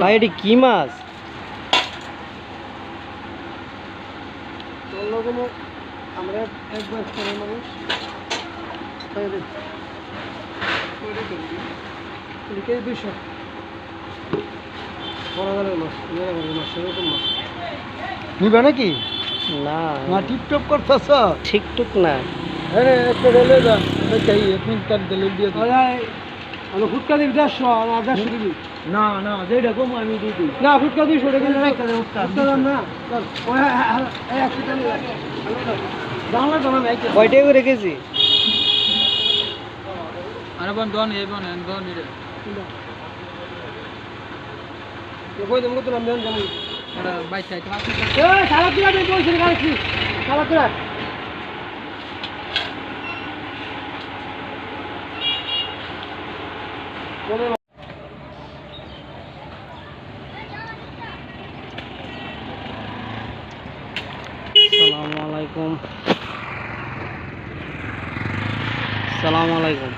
ভাই এটি কি মাছ? আমরা একবার মানুষ নিবে নাকি? না। না টিপটপ করতেছ? ঠিকটুক না। আরে একটা রেলে যা দিলে দিয়ে আমি ফুটকা দিবি দেড়শো আর দেড়শো দিবি। না না যেটা কম আমি দিয়ে দিই। না ফুটকা দুইশো টাকা ফুটকা দাম না। চল ওই একশো টাকা জানলা তো না কয়টা করে কেজি? আরে বন দন এ বন দন রে কই দেব তো নাম দেন জানি। এটা তোমার এ সারা কইছিস গাড়ি সারা দিয়া আলাইকুম। সালামু আলাইকুম।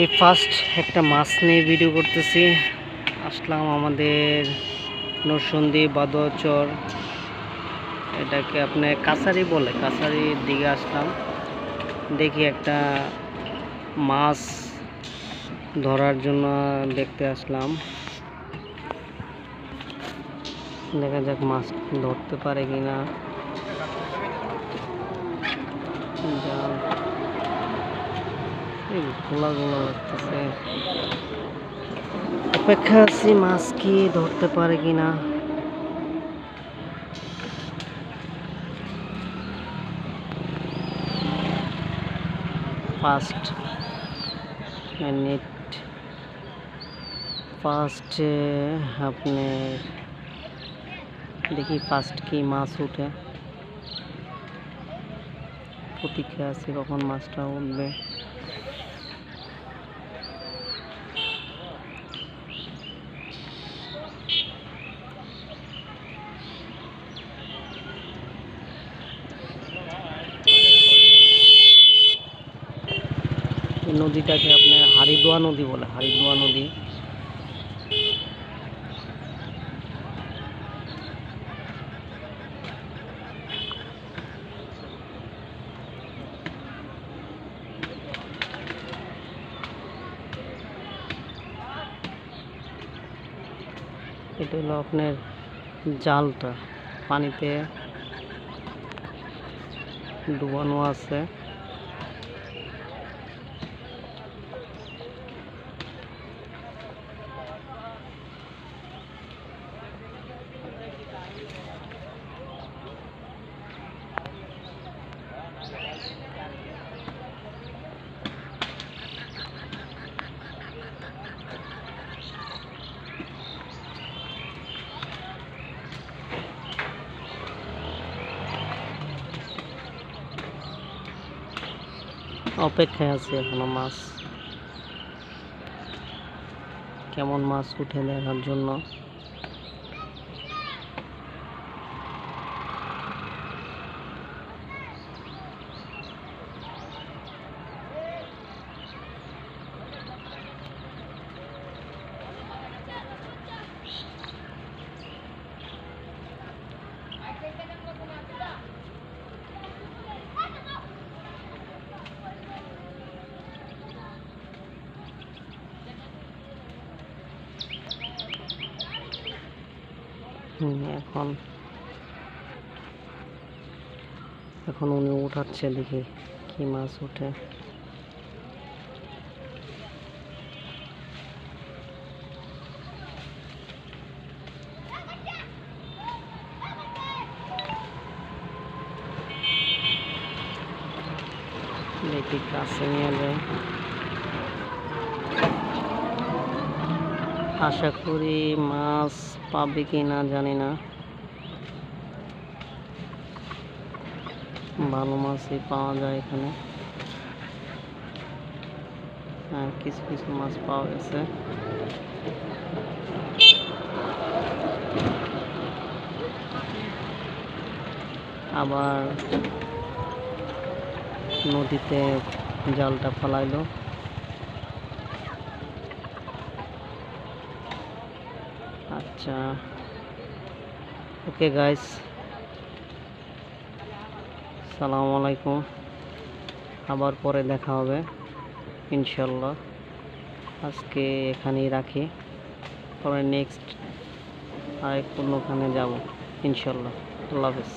এই ফার্স্ট একটা মাছ নিয়ে ভিডিও করতেছি। আসলাম আমাদের নরসন্দী বাদচর এটাকে আপনি কাছারি বলে, কাছারির দিকে আসলাম। দেখি একটা মাছ ধরার জন্য দেখতে আসলাম। দেখা যাক মাছ ধরতে পারে কিনা। জাল এই গোলা গোলা লাগতেছে। অপেক্ষা আছি মাছ কি ধরতে পারে কিনা। ফার্স্ট নেট ফার্স্টে আপনার দেখি ফার্স্ট কি মাছ উঠে প্রতীক্ষা আছে কখন মাছটা উঠবে এই নদীটাকে আপনার হারিদোয়া নদী বলে হারিদোয়া নদী এটা হলো আপনার জালটা। পানিতে ডুবানো আছে। অপেক্ষায় আছে এখনও মাছ। কেমন মাছ উঠে দেখার জন্য? এখন। এখন উনি উঠাচ্ছে দেখি কি মাছ ওঠে। দেখি কাছে নিয়ে যায়। আশা করি মাছ পাবে কি না জানি না। ভালো মাছই পাওয়া যায় এখানে। হ্যাঁ কিছু কিছু মাছ পাওয়া গেছে। আবার নদীতে জালটা ফেলাইলো। আচ্ছা। ওকে গাইস সালামু আলাইকুম। আবার পরে দেখা হবে ইনশাল্লাহ আজকে এখানেই রাখি। পরে নেক্সট আরেক ওখানে যাব ইনশাল্লাহ আল্লাহ হাফেজ।